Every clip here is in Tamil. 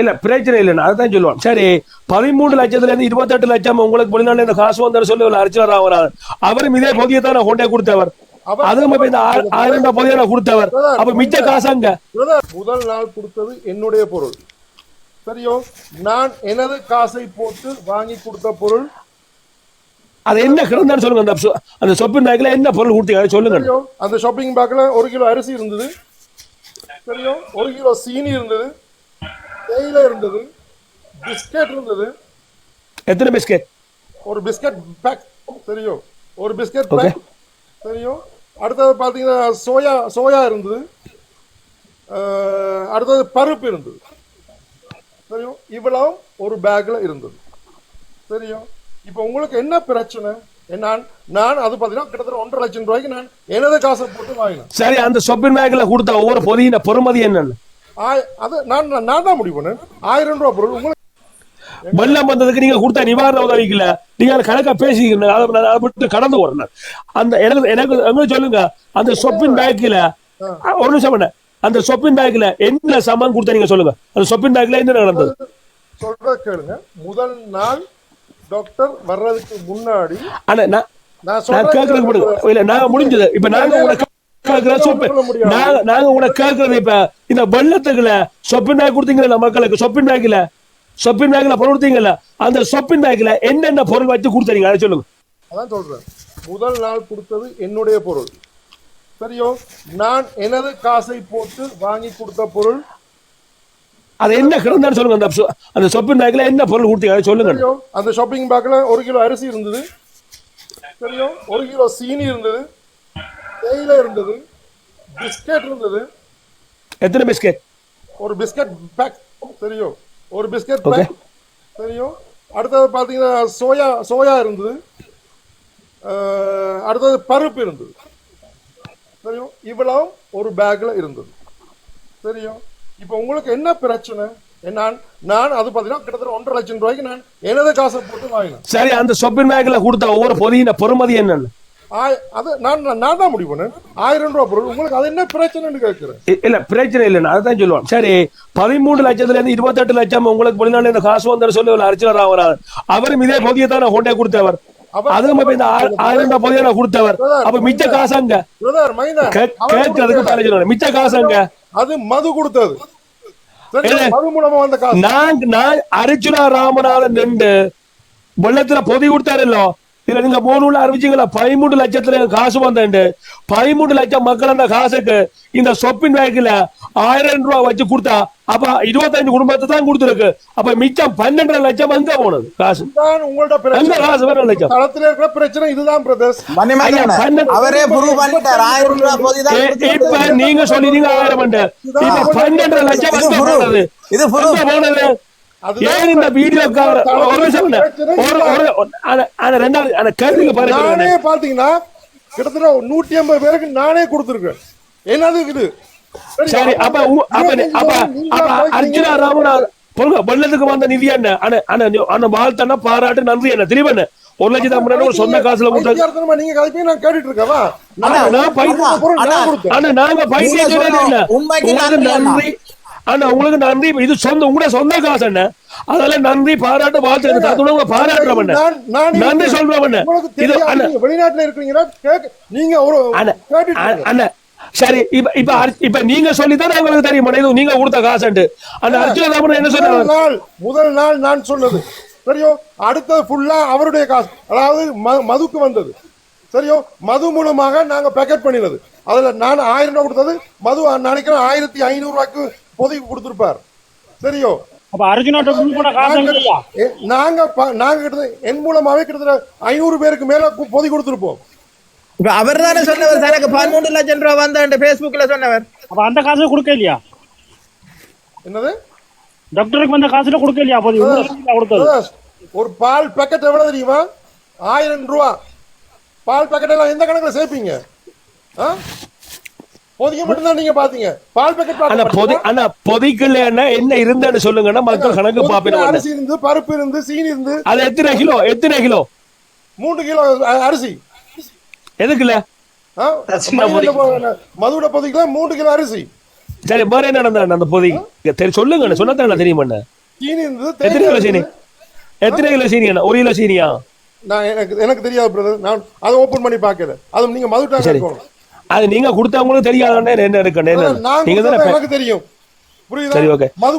இல்ல பிரச்சனை இல்லைன்னு அதான் சொல்லுவான். சரி பதிமூணு லட்சத்துல இருந்து இருபத்தெட்டு லட்சம் உங்களுக்கு இந்த காசு வந்தாரு சொல்லி அரிச்சர் ராமநாதன் அவரும் இதே பொதியை தான் கொண்டே கொடுத்தவர். அதுவும் இப்ப இந்த ஆயிரம் கொடுத்தவர். அப்ப மிச்ச காசாங்க? முதல் நாள் கொடுத்தது என்னுடைய பொருள். சரியோ? நான் எனது காசை போட்டு வாங்கி கொடுத்த பொருள். அது என்ன கிடந்தான்னு சொல்லுங்க. அந்த அந்த சொப்பின் பேக்ல என்ன பொருள் கொடுத்தீங்க? சொல்லுங்க. அந்த ஷாப்பிங் பேக்ல ஒரு கிலோ அரிசி இருந்தது. சரியோ ஒரு கிலோ சீனி இருந்தது. தேயிலை இருந்தது. பிஸ்கட் இருந்தது. எத்தனை பிஸ்கெட்? ஒரு பிஸ்கட் பேக் சரியோ ஒரு பிஸ்கட். பேக் சரியோ அடுத்தது பார்த்தீங்கன்னா சோயா சோயா இருந்தது. அடுத்தது பருப்பு இருந்தது. சரியோ இவ்வளவும் ஒரு பேக்ல இருந்தது. சரியோ இப்போ உங்களுக்கு என்ன பிரச்சனை? நான் நான் அது பார்த்தீங்கன்னா கிட்டத்தட்ட ஒன்றரை லட்சம் ரூபாய்க்கு நான் எனது காசை போட்டு வாங்கினேன். சரி அந்த சொப்பின் பேக்ல கொடுத்த ஒவ்வொரு பொதியின் பொறுமதி என்னன்னு? அது நான் நான் தான் முடிவு பண்ணேன். ஆயிரம் ரூபாய் பொருள் உங்களுக்கு வெள்ளம் வந்ததுக்கு நீங்க கொடுத்த நிவாரண உதவிக்கல நீங்க அதை கணக்கா பேசிக்கிறீங்க அதை விட்டு கடந்து வரணும் அந்த எனக்கு எனக்கு சொல்லுங்க. அந்த சொப்பின் பேக்கில் ஒரு நிமிஷம் பண்ண. அந்த சொப்பின் பேக்கில் என்ன சாமான் கொடுத்த நீங்க சொல்லுங்க. அந்த சொப்பின் பேக்ல என்ன நடந்தது? சொல்ற கேளுங்க. முதல் நாள் டாக்டர் வர்றதுக்கு முன்னாடி ஆனா நான் நான் நான் சொல்றேன் கேட்கறது முடியும் இல்ல நாங்க முடிஞ்சது. இப்ப நாங்க நாங்க உனக்கு கேட்கறது இப்ப. இந்த வெள்ளத்துக்குள்ள சொப்பின் பேக் கொடுத்தீங்கல்ல மக்களுக்கு? சொப்பின் பேக்ல சொப்பின் பேக்ல பொருள் கொடுத்தீங்கல்ல? அந்த சொப்பின் பேக்ல என்னென்ன பொருள் வச்சு கொடுத்தீங்க? அதை சொல்லுங்க. அதான் சொல்றேன். முதல் நாள் கொடுத்தது என்னுடைய பொருள். சரியோ? நான் எனது காசை போட்டு வாங்கி கொடுத்த பொருள் அது என்ன கிடந்தான்னு சொல்லுங்க அந்த அந்த சொப்பின் பேக்ல என்ன பொருள் கொடுத்தீங்க? சொல்லுங்க. அந்த ஷாப்பிங் பேக்ல ஒரு கிலோ அரிசி இருந்தது. சரியோ ஒரு கிலோ சீனி இருந்தது. தேயிலை இருந்தது. பிஸ்கட் இருந்தது. எத்தனை பிஸ்கெட்? ஒரு பிஸ்கட் பேக் சரியோ ஒரு பிஸ்கட். பேக் சரியோ அடுத்தது பார்த்தீங்கன்னா சோயா சோயா இருந்தது. அடுத்தது பருப்பு இருந்தது. சரியோ இவ்வளவும் ஒரு பேக்ல இருந்தது. சரியோ இப்போ உங்களுக்கு என்ன பிரச்சனை? நான் நான் அது பார்த்தீங்கன்னா கிட்டத்தட்ட ஒன்றரை லட்சம் ரூபாய்க்கு நான் எனது காசை போட்டு வாங்கினேன். சரி அந்த சொப்பின் பேக்ல கொடுத்த ஒவ்வொரு பொதியின் பொறுமதி என்னன்னு? ஆய்- அது நான் நான் நான் தான் முடிவு பண்ணேன். ஆயிரம் ரூபாய் பொருள். உங்களுக்கு அது என்ன பிரச்சனைன்னு கேட்கிறேன். இல்ல பிரச்சனை இல்லைன்னு அதான் சொல்லுவான். சரி பதிமூணு லட்சத்துல இருந்து இருபத்தெட்டு லட்சம் உங்களுக்கு வெளிநாட்டுல இந்த காசு வந்தாரு சொல்லி அர்ச்சனா ராமநாதன் அவரும் இதே பொதியை தான் கொண்டே கொடுத்தவர். அதுவும் இப்ப இந்த ஆயிரம் ரூபாய் பொதியை நான் கொடுத்தவர். அப்ப மிச்ச காசாங்க கேட்கறதுக்கு மிச்ச காசாங்க அது மது கொடுத்தது. நான் நான் அர்ச்சுனா ராமநாதன் நின்று வெள்ளத்துல பொதி கொடுத்தாருல்லோ? இதுல நீங்க மூணு உள்ள அறிவிச்சீங்களா? பதிமூணு லட்சத்துல காசு வந்தேன் பதிமூணு லட்சம் மக்கள் அந்த காசுக்கு இந்த சொப்பின் பேக்கில் ஆயிரம் ரூபாய் வச்சு கொடுத்தா அப்ப இருபத்தஞ்சு குடும்பத்தை தான் கொடுத்துருக்கு. அப்ப மிச்சம் பன்னெண்டரை லட்சம் அங்க போனது? காசு. உங்களோட காசு வேற லட்சம்? தளத்துல இருக்கிற பிரச்சனை இதுதான் பன்னெண்டு- இப்ப. நீங்க சொல்லிட்டீங்க ஆயிரம் பன்னெண்டரை லட்சம். போனது? ஏன் இந்த வீடியோ ஒரு நிமிஷம் இல்ல. ஒரு ஒரு அந்த- அந்த ரெண்டாவது அந்த கேள்விக்கு பாருங்க நானே பாத்தீங்கன்னா கிட்டத்தட்ட நூத்தி ஐம்பது பேருக்கு நானே கொடுத்துருக்கேன். என்னது இது? சரி அப்ப உ- அப்ப நீ- அப்ப அப்ப அர்ஜுனா ராமநாத் பொருங்க வெள்ளத்துக்கு வந்த நிதி என்ன? அந்த வாழ்த்தனா பாராட்டு நன்றி என்ன? என்ன? ஒரு லட்சத்தி ஐம்பது ஒரு சொந்த காசுல பைத்தியக்காரத்தனமா நீங்க கதைப்பே நான் கேட்டுட்டு இருக்கவா அண்ணா, நான் நாங்க பைசா நீங்க உங்களுக்கு நன்றி. அண்ணா உங்களுக்கு நன்றி. இது சொந்த உங்களோட சொந்த காசு என்ன அதனால நன்றி பாராட்டு வாழ்த்து எனக்கு அது உங்க பாராட்டுறோம் நன்றி சொல்றோம் இது வெளிநாட்டுல இருக்கீங்கன்னா நீங்க ஒரு அண்ணா, சரி இப்ப இப்ப இப்ப நீங்க சொல்லித்தான் உங்களுக்கு தெரியும் இது நீங்க கொடுத்த காசுண்டு அந்த அர்ஜுன ராமன் என்ன சொன்னார்? நாள் முதல் நாள் நான் சொன்னது. சரியோ? அடுத்தது ஃபுல்லா அவருடைய காசு. அதாவது மதுக்கு வந்தது. சரியோ? மது மூலமாக நாங்க பேக்கெட் பண்ணினது. அதுல நான் ஆயிரம் ரூபாய் கொடுத்தது. மது நான் நினைக்கிறேன் ஆயிரத்தி ஐநூறு ரூபாய்க்கு பொதுக்கு கொடுத்திருப்பார். சரியோ? நாங்க- நாங்க கிட்டத்தட்ட என் மூலமாவே கிட்டத்தட்ட ஐநூறு பேருக்கு மேல பொதி கொடுத்திருப்போம். இப்ப அவர் தானே சொன்னவர் தனக்கு பதிமூன்று லட்சம் ரூபாய் வந்த பேஸ்புக்ல சொன்னவர். அப்ப அந்த காசு கொடுக்க இல்லையா? என்னது? டாக்டருக்கு வந்த காசுல கொடுக்க இல்லையா இல்லையா கொடுத்தது. ஒரு பால் பேக்கெட் எவ்வளவு தெரியுமா? ஆயிரம் ரூபா. பால் பேக்கெட் எல்லாம் எந்த கணக்குல சேர்ப்பீங்க ஆ? பொதிக்க மட்டும்தான் நீங்க பாத்தீங்க. பால் பேக்கெட் அண்ணா பொதி அண்ணா பொதிக்கல என்ன இருந்தேன்னு சொல்லுங்கன்னா மக்கள் கணக்கு பாப்பிடுவாங்க அரிசி இருந்து பருப்பு இருந்து சீனி இருந்து. அது எத்தனை கிலோ? எத்தனை கிலோ? மூன்று கிலோ அரிசி. எதுக்குல்ல ஆ? சின்ன மதுவிட பொ- மதுவிட பொதிக்கல மூன்று கிலோ அரிசி. சரி வேற என்ன நடந்தா அந்த பொதி? தெரி- சொல்லுங்க சொன்னதான் தெரியும் பண்ண சீனி இருந்தது எத்தனை கிலோ சீனி. எத்தனை கிலோ சீனி அண்ணா? ஒரு கிலோ சீனியா? நான் எனக்கு எனக்கு தெரியாது பிரதர் நான் அதை ஓபன் பண்ணி பார்க்கல. அது நீங்க மதுட்டாங்க சரி. இருக்கணும் அது நீங்க கொடுத்தவங்களுக்கு தெரியாதுன்னு என்ன இருக்கு நீங்க தானே தெரியும். சரி,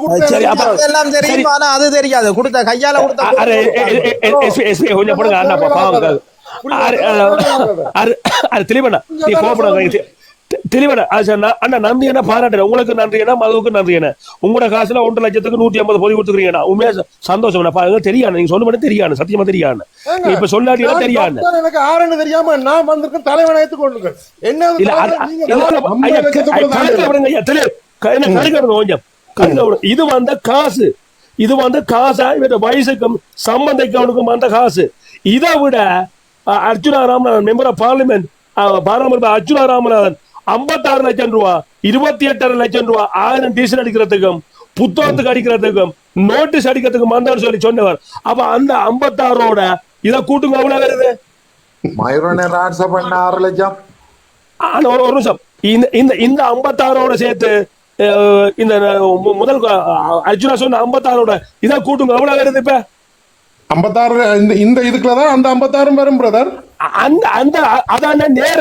கொடுத்தா சரி. அதெல்லாம் தெரியும் ஆனா அது தெரியாது. கொடுத்த கையால கொடுத்த அரே எஸ்பி கொஞ்சம் போடுங்க அண்ணா பாவம் அரு அது தெளிவண்ணா நீ கோபப்படாத நான் அண்ணா நன்றி என்ன பாராட்டுறேன் உங்களுக்கு நன்றி என்ன மதுவுக்கு நன்றி என்ன உங்களோட காசுல ஒன்றரை லட்சத்துக்கு நூத்தி ஐம்பது பொதி கொடுத்துக்கிறீங்கண்ணா உண்மையா சந்தோஷம் தெரியாது நீங்க சொல்ல மட்டும் தெரியாது சத்தியமா தெரியாது இப்ப சொல்லாட்டினா நான் தெரியாது எனக்கு ஆறுன்னு தெரியாம நான் வந்திருக்கேன் தலைவனை ஏத்துக்கொள்ளுங்க என்ன. இது வந்து காசு இது வந்து காசா இவர வயசுக்கும் சம்பந்திக்கவனுக்கும் வந்த காசு இதை விட Arjuna Ramanathan member of parliament பாராளுமன்ற அர்ஜுனா ராமநாதன் ஐம்பத்தாறு லட்சம் ரூபா இருபத்தி எட்டரை லட்சம் ரூபா ஆயிரம் டீசல் அடிக்கிறதுக்கும் புத்தகத்துக்கு அடிக்கிறதுக்கும் நோட்டீஸ் அடிக்கிறதுக்கும் வந்தான்னு சொல்லி சொன்னவர். அப்ப அந்த ஐம்பத்தாறோட இதை கூட்டுங்க எவ்வளவு வருது? ஆறு லட்சம். ஒரு நிமிஷம். இந்த இந்த இந்த ஐம்பத்தாறோட சேர்த்து இந்த முதல் அர்ஜுனா சொன்ன ஐம்பத்தாறோட இதை கூட்டுங்க எவ்வளவு வருது இப்ப? ஐம்பத்தாறு இந்த இந்த இதுக்குள்ளதான் அந்த ஐம்பத்தாறும் வரும் பிரதர் அந்த அந்த அதான நேர.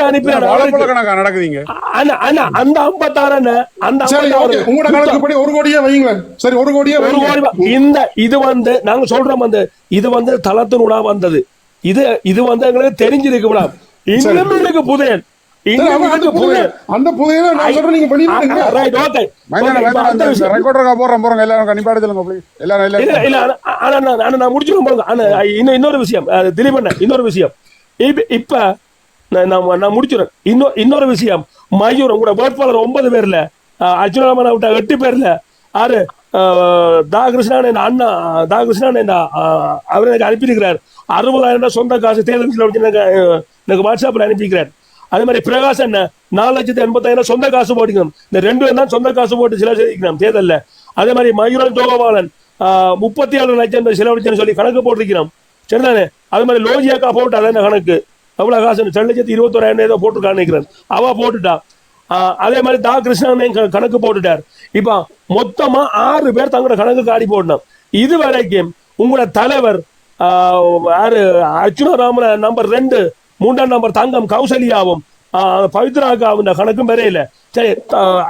கணக்கா நடக்குதுங்க. அண்ணா, அண்ணா, அந்த ஐம்பத்தாறு அந்த சரி ஓகே உங்களோட கணக்குப்படி ஒரு கோடியே வைங்களேன் சரி ஒரு கோடியே ஒரு கோடி. இந்த இது வந்து நாங்க சொல்றோம் வந்து இது வந்து தளத்தினூடா வந்தது. இது இது வந்து எங்களுக்கு தெரிஞ்சிருக்கு விடாம் இன்னும் எனக்கு புதையல். அவன் அந்த எனக்கு புதையல. புதையல் அந்த புதையல நான் சொல்றேன் நீங்க பண்ணிடுங்க. ரைட் ஓகே மைதான மைதான அந்த ரெக்கார்டர் போறோம் போறோம் எல்லாரும் கண்டிப்பா எடுத்துங்க ப்ளீஸ் எல்லாரும் இல்ல எல்லாரும். இல்ல ஆனா- ஆனா நான் ஆனா நான் முடிச்சிடும் பாருங்க ஆனா இன்னும் இன்னொரு விஷயம். அது திலீபண்ண இன்னொரு விஷயம். இப்ப நான் நான் முடிச்சிடுறேன். இன்னொரு இன்னொரு விஷயம். மயூர் உங்களோட வேட்பாளர் ஒன்பது பேர்ல. அர்ஜுனாமன் விட்ட எட்டு பேர்ல. ஆறு அஹ், தா கிருஷ்ணன் என் அண்ணா தா கிருஷ்ணன் என் அவர் எனக்கு அனுப்பியிருக்கிறார். அறுபதாயிரம் சொந்த காசு தேர்தல் எனக்கு வாட்ஸ்அப்ல அனுப்பியிருக்கிறார். அதே மாதிரி பிரகாஷ் என்ன? நாலு லட்சத்தி எண்பத்தாயிரம் சொந்த காசு போட்டுக்கணும். இந்த ரெண்டு பேரும் தான் சொந்த காசு போட்டு செலவழிக்கணும் தேர்தலில். அதே மாதிரி மயூரன் ஜோகபாலன் ஆஹ், முப்பத்தி ஏழு லட்சம் செலவழிச்சேன்னு சொல்லி கணக்கு போட்டிருக்கிறோம். சரிதானே? அது மாதிரி லோஜியாக்கா போட்டு அதான் கணக்கு? எவ்வளோ காசு ரெண்டு லட்சத்தி இருபத்தோராயிரம் ஏதோ போட்டுருக்கான்னு நினைக்கிறேன். அவ போட்டுட்டா. ஆஹ், அதே மாதிரி தா கிருஷ்ணன் கணக்கு போட்டுட்டார். இப்போ மொத்தமா ஆறு பேர் தங்களோட கணக்கு காடி போடணும். இது வரைக்கும் உங்களோட தலைவர் ஆஹ், யாரு? அர்ச்சுனா ராமன நம்பர் ரெண்டு. மூன்றாம் நம்பர் தங்கம் கௌசல்யாவும் ஆஹ், பவித்ராக்காவும் கணக்கும் வரையில சரி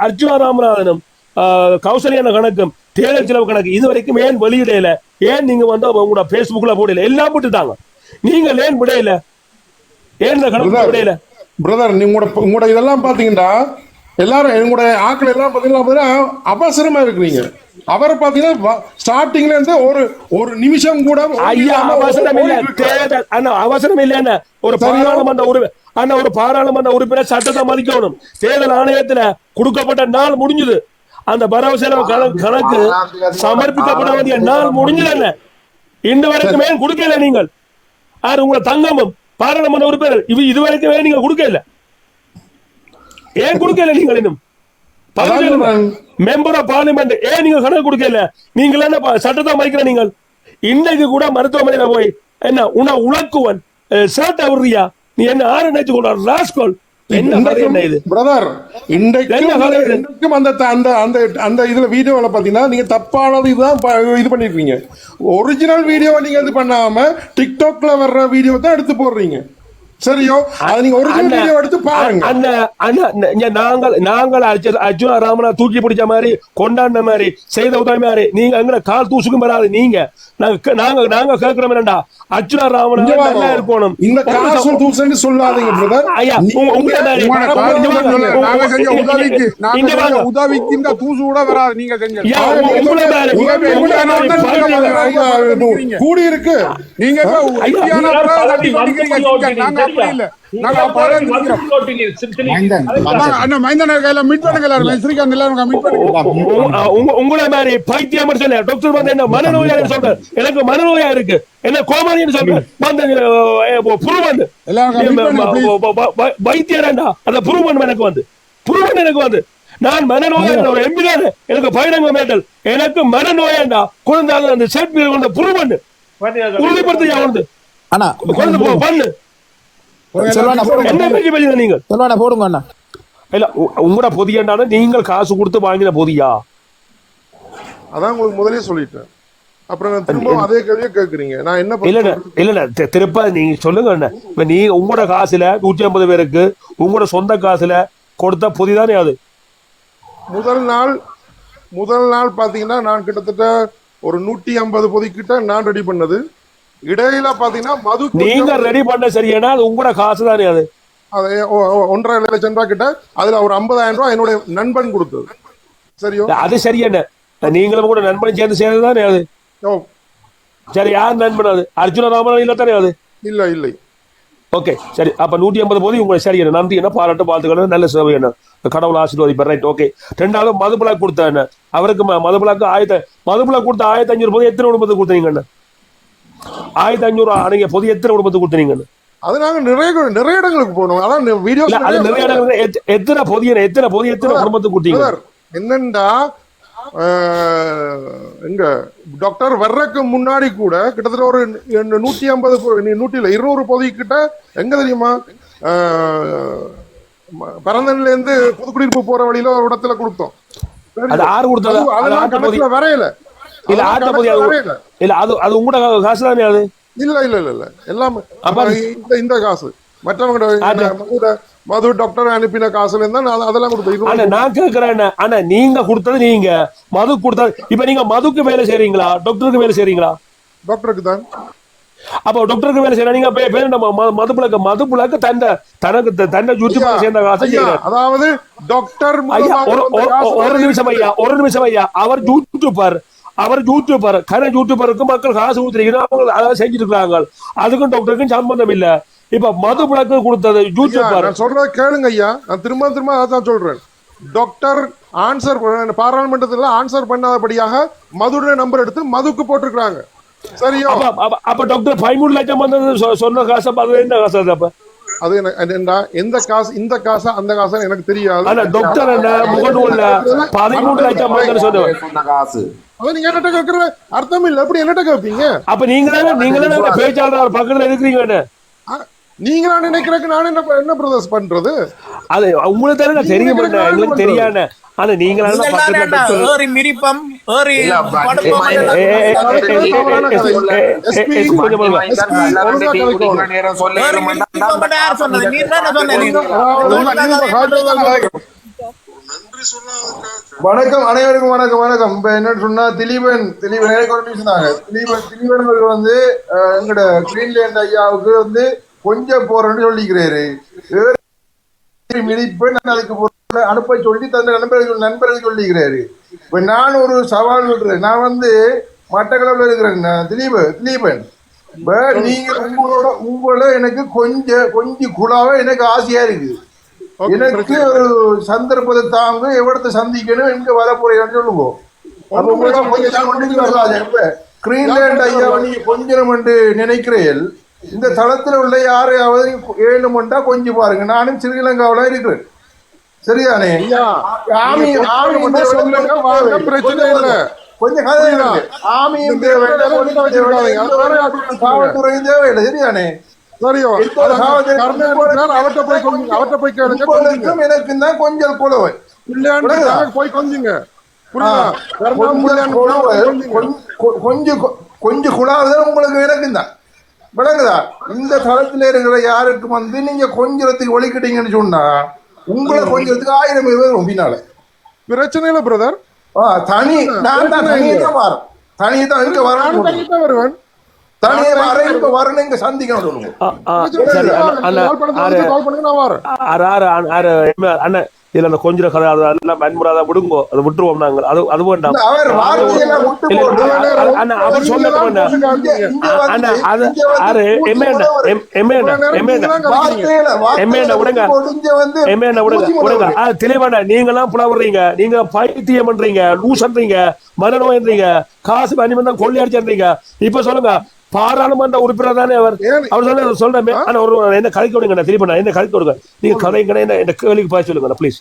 அர்ச்சுனா ராமநாதனும் கௌசல்யான கணக்கும் தேர்தல் செலவு கணக்கு இது வரைக்கும் ஏன் வெளியிடையில ஏன் நீங்க வந்து உங்களோட பேஸ்புக்ல போடல? எல்லாம் போட்டுட்டாங்க. நீங்க ஏன் விடையில? ஏன் இந்த கணக்கு விடையில? பிரதர் உங்களோட உங்களோட இதெல்லாம் பாத்தீங்கன்னா எல்லாரும் உங்களோட ஆட்கள் எல்லாம் பாத்தீங்கன்னா பாத்தீங்கன்னா அவசரமா இருக்கிறீங்க. அவரை பாத்தீங்கன்னா ஸ்டார்டிங்ல இருந்து ஒரு ஒரு நிமிஷம் கூட ஐயா அவசரம் இல்ல. அண்ணா அவசரம் இல்ல என்ன ஒரு பாராளுமன்ற உறுப்பினர் அண்ணா ஒரு பாராளுமன்ற உறுப்பினர் சட்டத்தை மதிக்கணும். தேர்தல் ஆணையத்துல கொடுக்கப்பட்ட நாள் முடிஞ்சது. அந்த வரவு செலவு கணக்கு சமர்ப்பிக்கப்பட வேண்டிய நாள் முடிஞ்சது என்ன இன்று வரைக்கும் கொடுக்கல நீங்கள். யார் உங்களை தங்கமும்? பாராளுமன்ற உறுப்பினர் இது இதுவரைக்கும் நீங்க கொடுக்கல. ஏன் கொடுக்கல நீங்கள் இன்னும்? அதான் சொல்றேன். மெம்பர் ஆஃப் பார்லிமெண்ட் ஏன் நீங்க கணக்கு கொடுக்கல? நீங்கள் என்ன ப- சட்டத்தை மதிக்கிற நீங்கள்? இன்னைக்கு கூட மருத்துவமனையில போய் என்ன உன உலக்குவன் சேட்டை விடுறியா நீ என்ன ஆறு நினைச்சு கொள்ற ராஸ்கோல் பிரதர் இன்றைக்கும் அந்த அந்த அந்த அந்த இதுல வீடியோல பாத்தீங்கன்னா நீங்க தப்பானது இதுதான் இது பண்ணிருக்கீங்க. ஒரிஜினல் வீடியோவை நீங்க இது பண்ணாம டிக்டாக்ல வர்ற வீடியோ தான் எடுத்து போடுறீங்க. சரியோ? அது நீங்க ஒரிஜினல் வீடியோ எடுத்து பாருங்க. அண்ணா, இங்க நாங்கள் நாங்கள் அர்ஜுன் ராமனா தூக்கி பிடிச்ச மாதிரி கொண்டாடின மாதிரி செய்த உதவி மாதிரி நீங்க எங்களை கால் தூசுக்கும் வராது நீங்க. நாங்க நாங்க நாங்க கேட்கிறோம் என்னடா? அர்ஜுனா ராமனா. நல்லா இருக்கணும். இந்த காசு தூசன்னு சொல்லாதீங்க பிரதர் ஐயா உதவிக்கு நாங்க. உதவிக்கு இந்த தூசு கூட வராது நீங்க செஞ்ச. கூடி இருக்கு நீங்க உங்க- உங்களை மாதிரி பைத்தியம் சொல்ல டாக்டர் வந்து என்ன மனநோயா சொல்றேன் எனக்கு மனநோயா இருக்கு. என்ன கோமாரின்னு சொல்றேன் வந்து புரு வந்து. எல்லாரும் meet பண்ணுங்க, please. வைத்தியரண்டா அந்த புருவன் எனக்கு வந்து. புருவன் எனக்கு வந்து. நான் மனநோயா ஒரு எம்பி தானே எனக்கு பயிரங்க மேட்டல். எனக்கு மனநோயாண்டா குழந்தை அந்த செட் கொண்ட புருவன் உறுதிப்படுத்தி வந்து அண்ணா குழந்தை போ- பண்ணு செல்வாண்ணா போடுங்க என்ன பேச்சு பேசுங்க நீங்கள்? செல்வாண்ணா போடுங்க அண்ணா. இல்ல உங்களோட பொதியண்டான நீங்கள் காசு கொடுத்து வாங்கின பொதியா? அதான் உங்களுக்கு முதலே சொல்லிட்டேன். அப்புறம் நான் திரும்ப அதே கேள்வியை கேட்குறீங்க. நான் என்ன இல்ல பண்ண இல்ல திருப்ப நீங்க சொல்லுங்க என்ன இப்ப நீங்க உங்களோட காசுல நூற்றி ஐம்பது பேருக்கு உங்களோட சொந்த காசுல கொடுத்த பொதி தானே அது? முதல் நாள் முதல் நாள் பார்த்தீங்கன்னா நான் கிட்டத்தட்ட ஒரு நூற்றி ஐம்பது பொதிக்கிட்ட நான் ரெடி பண்ணது. இடையில பார்த்தீங்கன்னா மது நீங்க ரெடி பண்ண சரியானா அது உங்களோட காசு தானே அது. அது ஒன்றரை லட்சம் ரூபாய் கிட்ட அதுல ஒரு ஐம்பதாயிரம் ரூபாய் என்னுடைய நண்பன் கொடுத்தது. சரியோ? அது சரியான நீங்களும் கூட நண்பனும் சேர்ந்து சேர்ந்து தானே அது? சரி யார் நண்பன் அது? அர்ஜுன ராமன் இல்ல தானே அது? இல்ல இல்லை. ஓகே சரி அப்ப நூற்றி ஐம்பது போது உங்களுக்கு சரி என்ன? நன்றி என்ன? பாராட்டு வாழ்த்துக்கள் நல்ல சேவை என்ன? கடவுள் ஆசீர்வாதிப்பார் ரைட் ஓகே ரெண்டாவது மதுபிளாக் கொடுத்த என்ன? அவருக்கு ம- மதுபிளாக்கு ஆயிரத்த மதுபிளாக் கொடுத்த ஆயிரத்தி அஞ்சூறு போது எத்தனை குடும்பத்துக்கு கொடுத்தீங்க அண்ணா ஆயிரத்தி அஞ்சூறு அன்னைக்கு பொது எத்தனை குடும்பத்துக்கு கொடுத்தீங்க அது நாங்க நிறைய நிறைய இடங்களுக்கு போனோம் அதான் வீடியோ நிறைய இடங்கள்ல எத்த- எத்தனை பொதிய எத்தனை பொதி எத்தனை குடும்பத்துக்கு கொடுத்தீங்க? என்னண்டா எங்க டாக்டர் வர்றதுக்கு முன்னாடி கூட கிட்டத்தட்ட ஒரு நூத்தி ஐம்பது நூத்தி இல்ல இருநூறு பொதி கிட்ட எங்க தெரியுமா பரந்தன்ல இருந்து புதுக்குடியிருப்பு போற வழியில ஒரு இடத்துல கொடுத்தோம். அது ஆறு கொடுத்தது? அதெல்லாம் கணக்குல வரையல. இல்ல ஆட்டு பொதி கணக்குல அது வரையல இல்ல. அது அது உங்களோட காசு தானே அது? இல்ல இல்ல இல்ல இல்ல. எல்லாம் இந்த இந்த காசு. மற்றவங்க மது டாக்டர் அனுப்பின காசுல இருந்தா நான் அதெல்லாம் கொடுத்தேன். நான் கேக்குறேன் ஆனா நீங்க கொடுத்தது நீங்க. மது கொடுத்தது இப்ப நீங்க மதுக்கு வேலை செய்றீங்களா? டாக்டருக்கு வேலை செய்றீங்களா? டாக்டருக்கு தான். அப்ப டாக்டருக்கு வேலை நம்ம மது புழக்க மது புழக்க தண்ட தனக்கு தண்ட ஐயா, சேர்ந்த காசை அதாவது டாக்டர் ஒரு நிமிஷம் ஐயா ஒரு நிமிஷம் ஐயா. அவர் யூடியூபர் அவர் யூடியூபர் கன யூடியூபருக்கு மக்கள் காசு கொடுத்துருக்கீங்க அவங்க அதை செஞ்சுட்டு இருக்காங்க அதுக்கும் டாக்டருக்கும் சம்பந்தம் இல்ல. இப்ப மது புழக்கு கொடுத்தது யூடியூபர் நான் சொல்றத கேளுங்க ஐயா. நான் திரும்ப திரும்ப அதான் சொல்றேன். டாக்டர் ஆன்சர் பாராளுமன்றத்துல ஆன்சர் பண்ணாதபடியாக மதுரை நம்பர் எடுத்து மதுக்கு போட்டிருக்காங்க சரியோ? அப்ப டாக்டர் பதிமூணு லட்சம் சொன்ன காசு அது என்ன காசு அப்ப? அது என்னடா, எந்த காசு இந்த காசா அந்த காசா எனக்கு தெரியாது. ஆனா டாக்டர் என்ன? முகநூல்ல பதிமூணு லட்சம் சொன்னவர் சொன்ன காசு. அது நீங்க என்னட்ட கேக்குற அர்த்தம் இல்ல. எப்படி என்னட்ட கேட்பீங்க அப்ப நீங்க தானே நீங்க தானே பேச்சாளர்? பக்கத்துல இருக்கிறீங்க என்ன? நீங்களா நினைக்கிறதுக்கு நான் என்ன என்ன ப்ரொசஸ் பண்றது அது உங்களுக்கு தானே தெரிய மாட்டேன் எங்களுக்கு தெரியாத ஆனா நீங்களா ஒரு மிரிப்பம் வணக்கம் அனைவருக்கும் வணக்கம் வணக்கம் இப்ப என்ன சொன்னா திலீபன் திலீபன் எனக்கு ஒரு நிமிஷம் தாங்க திலீபன் திலீபன் வந்து எங்கட கிரீன்லேண்ட் ஐயாவுக்கு வந்து கொஞ்சம் போறேன்னு சொல்லிக்கிறாரு. ஏறி மிதிப்பேன் நான் அதுக்கு அனுப்ப சொல்லி தந்த நண்பர்கள் நண்பர்கள் சொல்லிக்கிறாரு. இப்ப நான் ஒரு சவால் விடுறேன் நான் வந்து மட்டக்களப்பில் இருக்கிறேன். திலீப திலீபன். இப்ப நீங்க உங்களோட உங்களோட எனக்கு கொஞ்சம் கொஞ்சம் குழாவ எனக்கு ஆசையா இருக்குது எனக்கு ஒரு சந்தர்ப்பத்தை தாங்க எவ்வளத்தை சந்திக்கணும் எங்க வர போறீங்கன்னு சொல்லுங்க அப்ப உங்களோட கொஞ்சம் வரலாம் கிரீன்லேண்ட் ஐயா நீங்க கொஞ்சம் என்று நினைக்கிறீர்கள். இந்த தளத்தில் உள்ள யாரையாவது வேணுமெண்டா கொஞ்சம் பாருங்க. நானும் ஸ்ரீலங்காவில் இருக்கிறேன். சரிதானே? பிரச்சனை இல்லை. கொஞ்சம் கதை ஆமியும் காவல்துறையும் தேவையில்லை. சரிதானே? எனக்கு தான் கொஞ்சம் குழவை போய் கொஞ்சுங்க. கொஞ்சம் குழாவுதான் உங்களுக்கு எனக்கு தான். விளங்குதா இந்த தளத்துல இருக்கிற யாருக்கு வந்து நீங்க கொஞ்சத்துக்கு ஒழிக்கிட்டீங்கன்னு சொன்னா உங்களை கொஞ்சத்துக்கு ஆயிரம் பேர் பின்னால பிரச்சனை இல்ல பிரதர் ஆ, தனி நான் தான் தனியே தான் வரேன் தனியே தான் இங்க வருவேன் தனியே வரேன் வரணும் இங்க சந்திக்கணும் சொல்லுங்க இதுல அந்த கொஞ்சம் கதை அதெல்லாம் பயன்படாத விடுங்கோ அதை விட்டுருவோம் நாங்க அது அது வேண்டாம் அவர் சொன்னது விடுங்க விடுங்க விடுங்க தெளிவாண்டா நீங்க எல்லாம் புலவுறீங்க நீங்க பைத்தியம் பண்றீங்க லூசன்றீங்க மனநோயன்றீங்க காசு பண்ணி வந்தா கொள்ளை அடிச்சன்றீங்க இப்ப சொல்லுங்க பாராளுமன்ற உறுப்பினர் தானே அவர்? அவர் சொல்ல சொல்றேன் ஆனா ஒரு என்ன கதைக்க விடுங்க திருப்பி நான் என்ன கதைக்க விடுங்க. நீங்க கதைங்க என்ன என்ன கேள்விக்கு பாய் சொல்லுங்க ப்ளீஸ்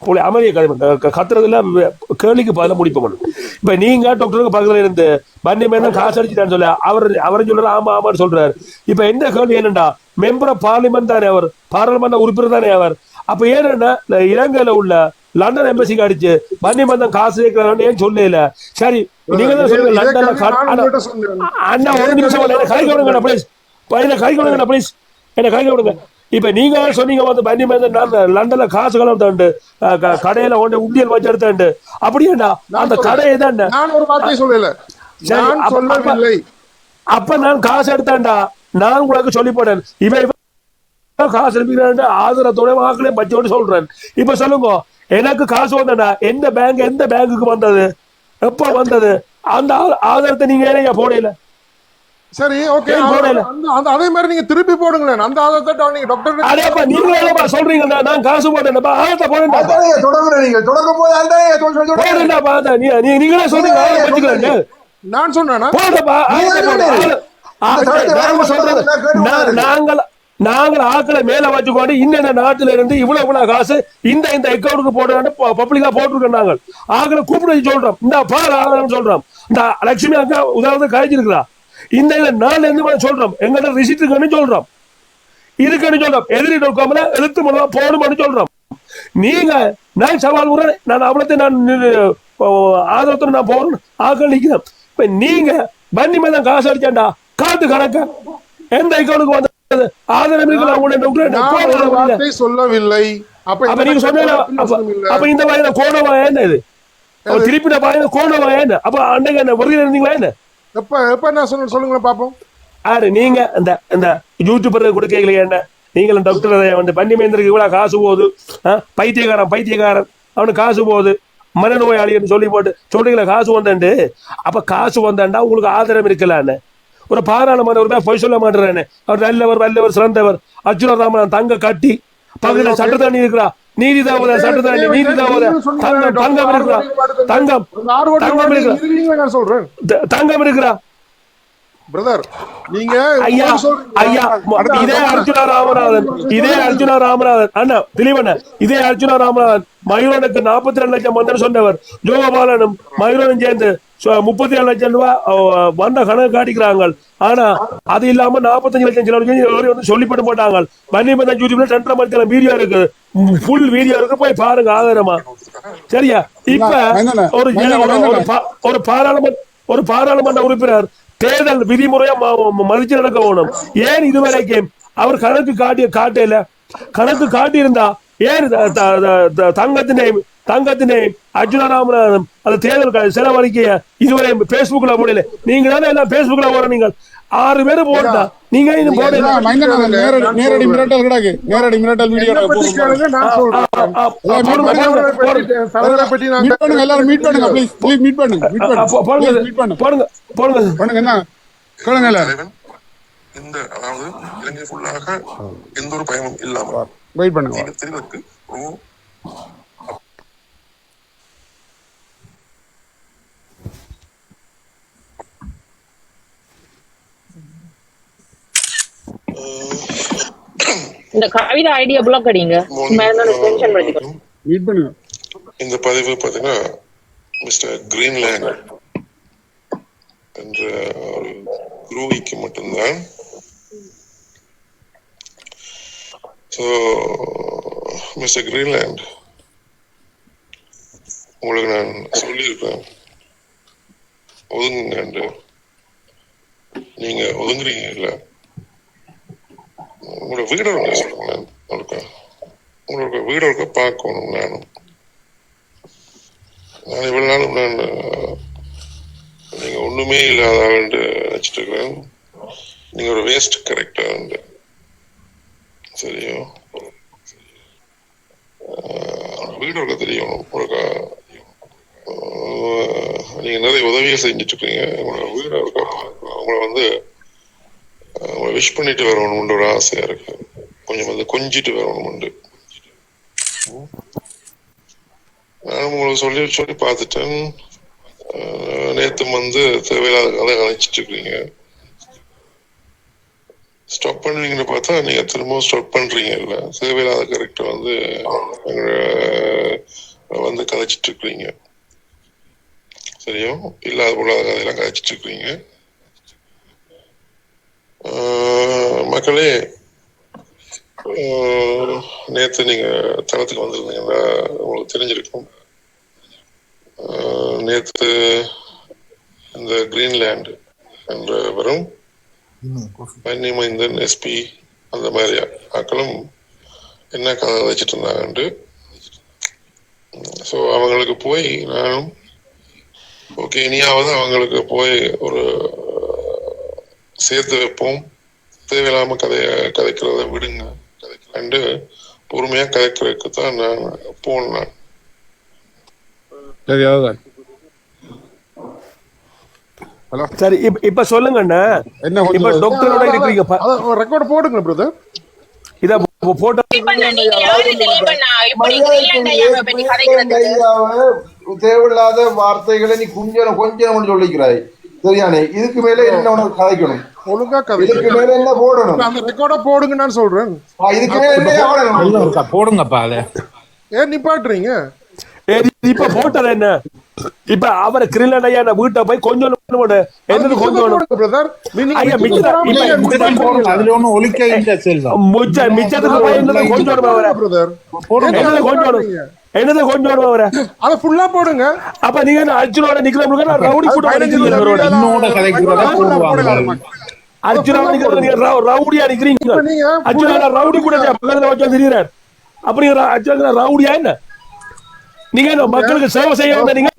உங்களை அமைதியை கதை கத்துறதுல கேள்விக்கு பதில முடிப்போம் இப்ப நீங்க டாக்டருக்கு பக்கத்துல இருந்து பன்னி மேல காசு அடிச்சுட்டான்னு சொல்ல அவர் அவரை சொல்றாரு ஆமா ஆமான்னு சொல்றாரு. இப்ப என்ன கேள்வி என்னண்டா? மெம்பர் ஆஃப் பார்லிமெண்ட் தானே அவர். பாராளுமன்ற உறுப்பினர் தானே அவர். அப்ப ஏன்னா இலங்கையில உள்ள லண்டன் எம்பசிக்கு அடிச்சு பன்னி மந்தம் காசு ஏன் சொல்லல? சரி நீங்க தான் சொல்லுங்க லண்டன்ல அண்ணா, ஒரு நிமிஷம் கை கொடுங்க ப்ளீஸ் என்ன கை கொடுங்க ப்ளீஸ் என்ன கை கொடுங்க. இப்ப நீங்க சொன்னீங்க வந்து பன்னி மந்தம் நான் லண்டன்ல காசு கலந்தாண்டு கடையில ஒன்று உண்டியல் வச்சு எடுத்தாண்டு அப்படியேண்டா அந்த கடை தான் நான் ஒரு வார்த்தை சொல்லல. அப்ப- நான் காசு எடுத்தேன்டா. நான் உங்களுக்கு சொல்லி போட்டேன். இவன் காசு எடுப்பீங்க ஆதரத்தோட வாக்கலையும் பச்சோடு சொல்றேன். இப்ப சொல்லுங்க எனக்கு காசு வந்தடா எந்த பேங்க் எந்த பேங்குக்கு வந்தது? எப்ப வந்தது? அந்த ஆதாரத்தை நீங்க ஏன் போடல? சரி ஓகே? அந்த அந்த- அதே மாதிரி நீங்க திருப்பி போடுங்களேன். அந்த ஆதாரத்தை நீங்க டாக்டர் அதேப்பா நீங்க என்னப்பா சொல்றீங்க நான் காசு போட்டேன்ப்பா. ஆதாரத்தை போடேன்டா அதானே தொடங்குற நீங்கள். தொடங்கும் போது அதான் நீ நீ- நீங்களே சொன்னீங்க ஆதாரத்தை வச்சுக்கிறேன் நான் சொன்னேனா? போடுப்பா ஆதாரத்தை போடு. ஆளு- ஆ, இந்த சட்டத்தை நாங்க வேற சொல்றது நான் கேட்டு நா- பாருங்க. நாங்கள் நாங்கள் ஆக்களை மேல வச்சுக்கொண்டு இந்த நாட்டுல இருந்து இவ்வளவு இவ்வளவு காசு இந்த இந்த அக்கௌண்ட்டுக்கு போடுறான்னு பப்ளிக்கா போட்டிருக்கோம் நாங்கள். ஆக்களை கூப்பிட்டு சொல்றோம். இந்த பார் ஆதாரம் சொல்றோம். இந்த லட்சுமி அக்கா உதாரணத்துக்கு கழிச்சிருக்கிறா. இந்த இந்த நாள்ல இருந்து சொல்றோம். எங்கிட்ட ரிசிட் இருக்குன்னு சொல்றோம். இருக்குன்னு சொல்றோம். எதிரி நோக்காமல எழுத்து மூலமா போடுமான்னு சொல்றோம். நீங்க நான் சவால் கூட நான் அவ்வளோத்தை நான் நி- நான் போறேன் ஆக்கள் நிக்கிறேன் இப்ப நீங்க பன்னி மேல காசு அடிச்சாண்டா காத்து கணக்க எந்த அக்கௌண்ட்டுக்கு வந்து வார்த்தை சொல்லவில்லை. அப்ப நீங்க இந்த வகையில கோணவா என்ன இது? திருப்பி நான் பாருங்க கோணவா என்ன? அப்ப அன்னைக்கு என்ன இருந்தீங்களா என்ன? எப்ப எப்ப நான் சொன்ன சொல்லுங்க பாப்போம். யாரு நீங்க? இந்த இந்த யூடியூபர் கொடுக்கல என்ன? நீங்களும் டாக்டர் வந்து இவ்வளவு காசு போகுது? பைத்தியக்காரன் பைத்தியக்காரன். அவனுக்கு காசு போகுது. மனநோயாளின்னு சொல்லி போட்டு சொல்றீங்களா காசு வந்தேன்ட்டு. அப்ப காசு வந்தாண்டா உங்களுக்கு ஆதரவு இருக்கலான்னு. ஒரு பாராளுமன்ற உறுப்பினர் பொய் சொல்ல மாட்டேறானே. அவர் நல்லவர் வல்லவர் சிறந்தவர். அர்ஜுன ராமன் தங்க கட்டி. பகுதியில் சட்டத்தண்ணி இருக்கிறா. நீதி தாவத சட்டத்தண்ணி நீதி தாவத தங்கம் தங்கம் இருக்கிறா. தங்கம். தங்கம் இருக்கிறா. தங்கம் இருக்கிறா. பிரதர் நீங்க ஐயா. ஐயா இதே அர்ஜுனா ராமநாதன் இதே அர்ஜுனா ராமநாதன். அண்ணா திலீபண்ண இதே அர்ஜுனா ராமநாதன் மயூரனுக்கு நாற்பத்தி ரெண்டு லட்சம் வந்தன்னு சொன்னவர் ஜோகபாலனும் மயூரனும் சேர்ந்து முப்பத்தி ஏழு லட்சம் ரூபாய் வந்த கணக்கு காட்டிக்கிறாங்க ஆனா அது இல்லாம நாற்பத்தஞ்சு லட்சம் செலவு வந்து சொல்லிப்பட்டு போட்டாங்க மன்னிப்பதன் யூடியூப்ல ரெண்டரை மணி வீடியோ இருக்கு. ஃபுல் வீடியோ இருக்கு. போய் பாருங்க ஆதாரமா சரியா? இப்ப ஒரு ஒரு பாராளுமன்ற ஒரு பாராளுமன்ற உறுப்பினர் தேர்தல் விதிமுறையா மதிச்சு நடக்க வேணும் ஏன் இதுவரைக்கும்? அவர் கணக்கு காட்டிய காட்டல கணக்கு காட்டியிருந்தா ஏன் த- த- தங்கத்தினையும் தங்கத்தினையும் அர்ஜுனா ராமநாதன் அந்த தேர்தல் க- செலவழிக்கைய இதுவரை பேஸ்புக்ல போடல. நீங்க தானே எல்லாம் பேஸ்புக்ல போற நீங்கள் ஆறு பேரும் போட்டா நீங்க இன்னும் மைந்தண்ணா, நேரடி மிரட்டல் கிடக்கு. நேரடி மிரட்டல் வீடியோ போடுங்க, போடுங்க, மீட் பண்ணுங்க எல்லாரும் மீட் பண்ணுங்க ப்ளீஸ் ப்ளீஸ் மீட் பண்ணுங்க மீட் பண்ணுங்க. போடுங்க. மீட் பண்ணுங்க. போடுங்க போடுங்க. பண்ணுங்க என்ன? கேளுங்க எல்லாரும். தலைவன் இந்த அதாவது இலங்கை ஃபுல்லாக எந்த ஒரு பயமும் இல்லாமல் வெயிட் பண்ணுங்க இந்த கவிதை ஐடியா பிளாக் அடிங்க. டென்ஷன் இந்த பதிவு பார்த்தீங்கன்னா மிஸ்டர் கிரீன்லேண்ட் என்ற ஒரு குரூவிக்கு மட்டும்தான். ஸோ மிஸ்டர் கிரீன்லேண்ட் உங்களுக்கு நான் சொல்லியிருக்கேன் ஒதுங்குங்கன்று நீங்க ஒதுங்குறீங்க இல்லை? உங்களோட வீடு இருக்க சொல்லுங்களேன் உங்களுக்கு. உங்களோட வீடு இருக்க பார்க்கணும் நானும் நான் இவ்வளவு நாளும் நான் அஹ், நீங்க ஒண்ணுமே இல்லாத ஆளுண்டு நினைச்சிட்டு இருக்கிறேன். நீங்க ஒரு வேஸ்ட் கரெக்டர் சரியோ? வீடு இருக்க தெரியும் உங்களுக்கு. நீங்கள் நீங்க நிறைய உதவிகள் செஞ்சுட்டு இருக்கீங்க. உங்களோட வீடு இருக்க உங்களை வந்து விஷ் பண்ணிட்டு வரணும்னு ஒரு ஆசையா இருக்கு. கொஞ்சம் வந்து கொஞ்சிட்டு வரணும்னு நான் உங்களுக்கு சொல்லி சொல்லி பார்த்துட்டேன். நேத்து வந்து தேவையில்லாத கதை அழைச்சிட்டு இருக்கீங்க. ஸ்டாப் பண்ணுவீங்கன்னு பார்த்தா நீங்க திரும்பவும் ஸ்டாப் பண்றீங்க இல்ல. தேவையில்லாத கரெக்டா வந்து வந்து கதைச்சிட்டு இருக்கிறீங்க சரியா? இல்லாத பொல்லாத கதையெல்லாம் கதைச்சிட்டு இருக்கிறீங்க மக்களே நேத்து நீங்க தளத்துக்கு வந்திருந்தீங்கன்னா உங்களுக்கு தெரிஞ்சிருக்கும். நேத்து இந்த கிரீன்லேண்ட் என்ற வரும். பன்னி மைந்தன் எஸ்பி அந்த மாதிரி ஆக்களும் என்ன கதை வச்சுட்டு இருந்தாங்கன்ட்டு ஸோ அவங்களுக்கு போய் நானும் ஓகே இனியாவது அவங்களுக்கு போய் ஒரு சேர்த்து வைப்போம். தேவையில்லாம கதைய கதைக்கிறத விடுங்க. கதைக்கலான்ட்டு பொறுமையா கதைக்கிறதுக்கு தான் நான். போனேன் சரி அதுதான் சரி இப்ப இப்ப சொல்லுங்க அண்ணா என்ன இப்ப டாக்டரோட ரெக்கார்ட் போடுங்க பிரதர் இத போட்டோ தேவையில்லாத வார்த்தைகளை நீ கொஞ்சம் கொஞ்சம் சொல்லிக்கிறாய். சரியானே? இதுக்கு மேல என்ன உனக்கு கதைக்கணும்? ஒழுங்கா கதை. இதுக்கு மேல என்ன போடணும்? அந்த ரெக்கார்ட போடுங்க நான் சொல்றேன். ஆ, இதுக்கு மேல என்ன ஆகணும் போடுங்கப்பா அதை. ஏன் நிப்பாட்டுறீங்க? இப்ப போட்டது என்ன? இப்ப அவரை நான் வீட்டை போய் கொஞ்சம் என்னது கொஞ்சம் முச்ச மிச்சத்துக்கு போய் கொஞ்சம் கொஞ்சம் என்னது கொஞ்சம் அவரை? அத ஃபுல்லா போடுங்க. அப்ப நீங்க என்ன அர்ஜுனோட நிக்கிறவங்க நான் ரவுடி கூட்டம். என்னோட கதைக்கிறத போடுவாங்க அர்ஜுனோட நிக்கிறவங்க நீங்க ரவு- ரவுடியா நிக்கிறீங்க. இப்ப நீங்க அர்ஜுனா ரவுடி கூட பக்கத்துல வச்சு திரியிறார். அப்ப நீங்க அர்ஜுனா ரவுடியா என்ன? நீங்க என்ன மக்களுக்கு சேவை செய்ய வந்த நீங்க?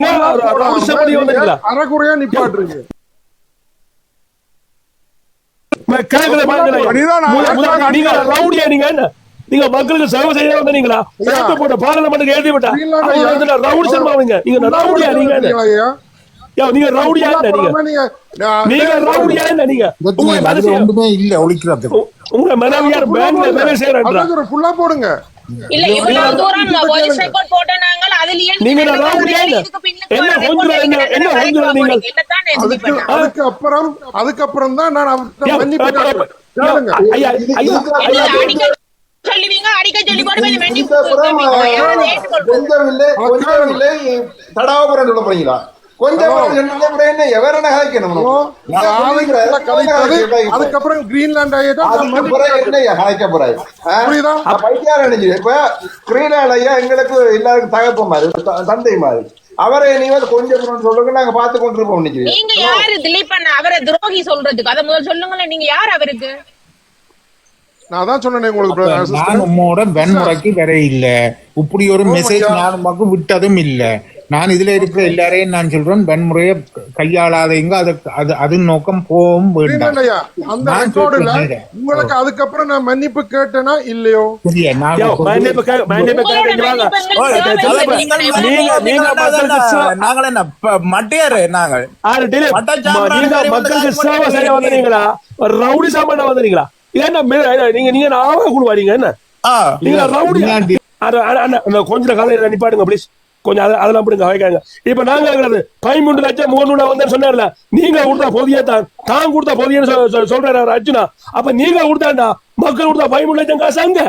ரவுடி சேவை வந்தீங்களா அறகுறையா நிப்பாட்டுறீங்க. கேக்குற பாருங்க நீதான் முதல்ல- முதல்ல நீங்க ரவுடியா நீங்க என்ன? நீங்க மக்களுக்கு சேவை செய்ய வந்தீங்களா சட்டத்தை போட்ட பார்லமெண்ட்டுக்கு எழுதி விட்டா அவங்க வந்து ரவுடி சர்மாவீங்க நீங்க ரவுடியா நீங்க நீங்க ரவுடியா நீங்க நீங்க ரவுடியா நீங்க உங்க அதுல மனசு ஒன்றுமே இல்ல ஒழிக்கிறதுக்கு உங்க மனைவியார் பேங்க்ல வேலை செய்யறாங்களா அதான் ஃபுல்லா போடுங்க இல்ல இவ்வளவு தூரம் அதுலயே நீங்க என்ன? என்ன கொஞ்சம் என்ன- என்ன கொஞ்சம் நீங்க? அதுக்கு அதுக்கு அப்புறம் அதுக்கப்புறம் தான் நான் அவர்கிட்ட மன்னிப்பு கேட்பேன். கேளுங்க. ஐயா ஐயா ஐயா சொல்லுவீங்க? அடிக்க சொல்லி தடாபுரம் சொல்ல போறீங்களா? அதுக்கப்புறம் கிரீன்லாண்ட் எங்களுக்கு எல்லாருக்கும் தகப்ப மாதிரி தந்தை மாதிரி. அவரை நீ வந்து கொஞ்சம் புறம் சொல்லுங்க நாங்க பார்த்து கொண்டிருப்போம் நீங்க யாரு? திலீப் அண்ணா அவரை துரோகி சொல்றதுக்கு. அதை முதல்ல சொல்லுங்களேன். நீங்க யார் அவருக்கு? நான் அதான் சொன்னேனே உங்களுக்கு நான். உம்மோட வெண்முறைக்கு வர இல்ல. இப்படி ஒரு மெசேஜ் நான் உமக்கு விட்டதும் இல்ல. நான் இதுல இருக்கிற எல்லாரையும் நான் சொல்றேன் வன்முறையை கையாளாதீங்க. அது அது அது நோக்கம் போகவும் வேண்டாம். உங்களுக்கு அதுக்கப்புறம் நான் மன்னிப்பு கேட்டேனா இல்லையோ? சரியா நான் மன்னிப்பு மன்னிப்பு நாங்கள் என்ன மட்டையாரு நாங்கள்? மக்களுக்கு சேவை செய்ய வந்தீங்களா? ரவுடி சாமான வந்தீங்களா? என்ன மே- நீங்க நீங்க ஆவ குடுவாடிங்க என்ன? நீங்க ரவுடி கொஞ்சம் கதை நிப்பாடுங்க ப்ளீஸ் கொஞ்சம் அதை அதெல்லாம் பிடிங்க வைக்காங்க இப்ப நாங்க கேக்குறது பதிமூன்று லட்சம் மூணு வந்து சொன்னார்ல நீங்க கொடுத்தா போதியே தான். தான் கொடுத்தா போதியன்னு சொல்றாரு அர்ஜுனா. அப்ப நீங்க கொடுத்தாண்டா மக்கள் கொடுத்தா பதிமூணு லட்சம் காசு அங்க.